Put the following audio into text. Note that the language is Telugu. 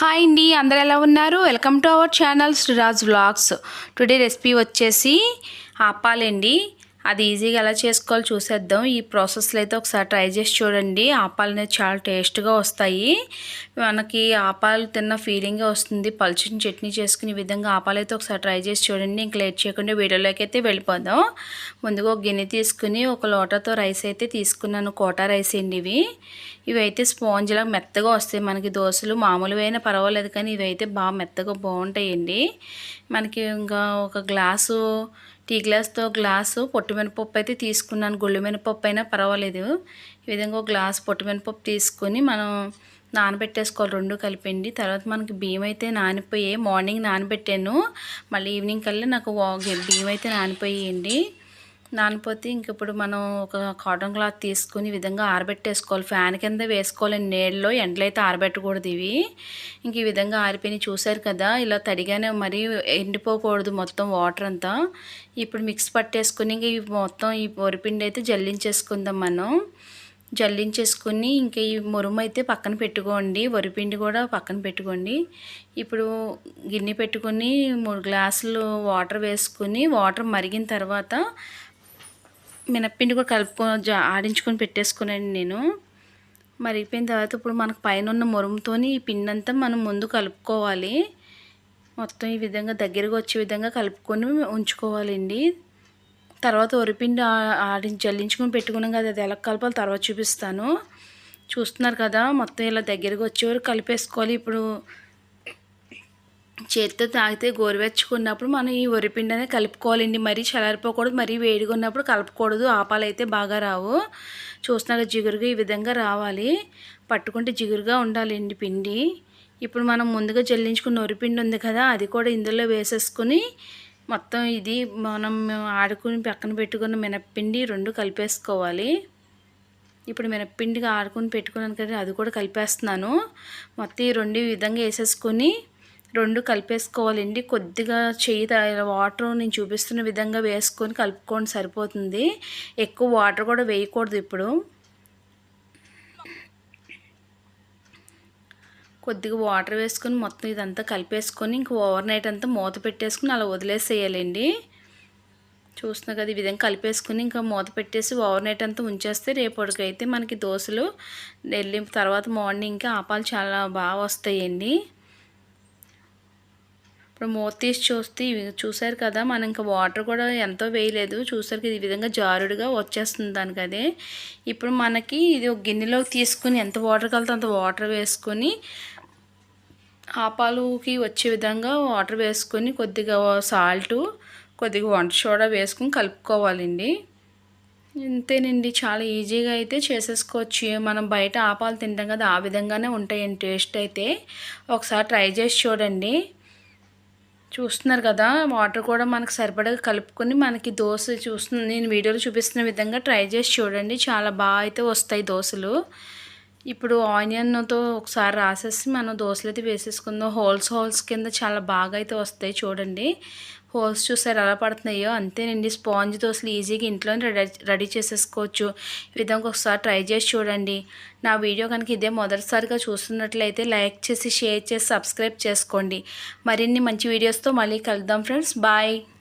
హాయ్ అండి అందరు ఎలా ఉన్నారు? Welcome to our channel Sriraj vlogs today recipe వచ్చేసి ఆపాలండి. అది ఈజీగా ఎలా చేసుకోవాలో చూసేద్దాం. ఈ ప్రాసెస్లో అయితే ఒకసారి ట్రై చేసి చూడండి. ఆపాలు అనేది చాలా టేస్ట్గా వస్తాయి. మనకి ఆపాలు తిన్న ఫీలింగే వస్తుంది. పల్చిన చట్నీ చేసుకునే విధంగా ఆపాలు అయితే ఒకసారి ట్రై చేసి చూడండి. ఇంక లేట్ చేయకుండా వీడియోలోకి అయితే వెళ్ళిపోదాం. ముందుగా ఒక గిన్నె తీసుకుని ఒక లోటతో రైస్ అయితే తీసుకున్నాను. కోటా రైస్ అండి ఇవి. ఇవైతే స్పాంజ్లా మెత్తగా వస్తాయి. మనకి దోశలు మామూలుగా అయినా పర్వాలేదు కానీ ఇవి అయితే బాగా మెత్తగా బాగుంటాయండి. మనకి ఇంకా ఒక గ్లాసు టీ గ్లాస్తో గ్లాసు పొట్టు మినపప్పు అయితే తీసుకున్నాను. గుళ్ళు మినపప్పు అయినా పర్వాలేదు. ఈ విధంగా ఒక గ్లాస్ పొట్టు మినపప్పు తీసుకొని మనం నానబెట్టేసుకోవాలి. రెండు కలిపండి తర్వాత మనకి బియ్యం అయితే నానిపోయి మార్నింగ్ నానబెట్టాను. మళ్ళీ ఈవినింగ్ కల్లా నాకు బియ్యం అయితే నానిపోయాయండి. నానిపోతే ఇంక ఇప్పుడు మనం ఒక కాటన్ క్లాత్ తీసుకుని విధంగా ఆరబెట్టేసుకోవాలి. ఫ్యాన్ కింద వేసుకోవాలి నీళ్ళలో ఎండలు అయితే ఆరబెట్టకూడదు ఇవి. ఇంక ఈ విధంగా ఆరిపోయి చూశారు కదా ఇలా తడిగానే మరీ ఎండిపోకూడదు మొత్తం వాటర్ అంతా. ఇప్పుడు మిక్స్ పట్టేసుకుని ఇంక ఇవి మొత్తం ఈ పొరిపిండి అయితే జల్లించేసుకుందాం మనం. జల్లించేసుకుని ఇంకా ఈ మురుము అయితే పక్కన పెట్టుకోండి. వరిపిండి కూడా పక్కన పెట్టుకోండి. ఇప్పుడు గిన్నె పెట్టుకొని మూడు గ్లాసులు వాటర్ వేసుకుని వాటర్ మరిగిన తర్వాత మినప్పిండి కూడా కలుపుకొని ఆడించుకొని పెట్టేసుకున్నాను నేను. మరిగిపోయిన తర్వాత ఇప్పుడు మనకు పైన ఉన్న మురుముతో ఈ పిండి అంతా మనం ముందు కలుపుకోవాలి. మొత్తం ఈ విధంగా దగ్గరకు వచ్చే విధంగా కలుపుకొని ఉంచుకోవాలండి. తర్వాత వరిపిండి ఆడి జల్లించుకొని పెట్టుకున్నాం కదా అది ఎలా కలపాలి తర్వాత చూపిస్తాను. చూస్తున్నారు కదా మొత్తం ఇలా దగ్గరకు వచ్చే కలిపేసుకోవాలి. ఇప్పుడు చేతితో తాగితే గోరువెచ్చుకున్నప్పుడు మనం ఈ వరిపిండి అనేది కలుపుకోవాలండి. మరీ చలారిపోకూడదు మరీ వేడిగా ఉన్నప్పుడు కలపకూడదు. ఆపాలు అయితే బాగా రావు. చూస్తున్నాక జిగురుగా ఈ విధంగా రావాలి. పట్టుకుంటే జిగురుగా ఉండాలండి పిండి. ఇప్పుడు మనం ముందుగా జల్లించుకున్న వరిపిండి ఉంది కదా అది కూడా ఇందులో వేసేసుకుని మొత్తం ఇది మనం ఆడుకుని పక్కన పెట్టుకున్న మినప్పిండి రెండు కలిపేసుకోవాలి. ఇప్పుడు మినప్పిండిగా ఆడుకుని పెట్టుకున్నాను కదా అది కూడా కలిపేస్తున్నాను. మొత్తం ఈ రెండు విధంగా వేసేసుకొని రెండు కలిపేసుకోవాలండి. కొద్దిగా చెయ్యి వాటర్ నేను చూపిస్తున్న విధంగా వేసుకొని కలుపుకోండి సరిపోతుంది. ఎక్కువ వాటర్ కూడా వేయకూడదు ఇప్పుడు. కొద్దిగా వాటర్ వేసుకొని మొత్తం ఇదంతా కలిపేసుకొని ఇంక ఓవర్ నైట్ అంతా మూత పెట్టేసుకుని అలా వదిలేసేయాలండి. చూస్తున్నా కదా ఈ విధంగా కలిపేసుకుని ఇంకా మూత పెట్టేసి ఓవర్ నైట్ అంతా ఉంచేస్తే రేపటికైతే మనకి దోశలు వెళ్ళిన తర్వాత మార్నింగ్కి ఆపాలు చాలా బాగా వస్తాయండి. ఇప్పుడు మూత తీసి చూస్తే చూసారు కదా మనం ఇంకా వాటర్ కూడా ఎంతో వేయలేదు. చూసారు ఈ విధంగా జారుడుగా వచ్చేస్తుంది దానికి అదే. ఇప్పుడు మనకి ఇది ఒక గిన్నెలోకి తీసుకుని ఎంత వాటర్ కలితే అంత వాటర్ వేసుకొని ఆపాలుకి వచ్చే విధంగా వాటర్ వేసుకొని కొద్దిగా సాల్టు కొద్దిగా వంట సోడా వేసుకొని కలుపుకోవాలండి. ఇంతేనండి చాలా ఈజీగా అయితే చేసేసుకోవచ్చు. మనం బయట ఆపాలు తింటాం కదా ఆ విధంగానే ఉంటాయండి టేస్ట్ అయితే. ఒకసారి ట్రై చేసి చూడండి. చూస్తున్నారు కదా వాటర్ కూడా మనకు సరిపడగా కలుపుకొని మనకి దోశ చూస్తుంది నేను వీడియోలో చూపిస్తున్న విధంగా ట్రై చేసి చూడండి. చాలా బాగా అయితే వస్తాయి దోశలు. ఇప్పుడు ఆనియన్తో ఒకసారి రాసేసి మనం దోశలు అయితే వేసేసుకుందాం. హోల్స్ హోల్స్ కింద చాలా బాగా అయితే వస్తాయి చూడండి. హోల్స్ చూసారు ఎలా పడుతున్నాయో? అంతేనండి. స్పాంజ్ దోశలు ఈజీగా ఇంట్లోనే రెడీ రెడీ చేసేసుకోవచ్చు. ఈ విధంగా ఒకసారి ట్రై చేసి చూడండి. నా వీడియో కనుక ఇదే మొదటిసారిగా చూస్తున్నట్లయితే లైక్ చేసి షేర్ చేసి సబ్స్క్రైబ్ చేసుకోండి. మరిన్ని మంచి వీడియోస్తో మళ్ళీ కలుద్దాం ఫ్రెండ్స్. బాయ్.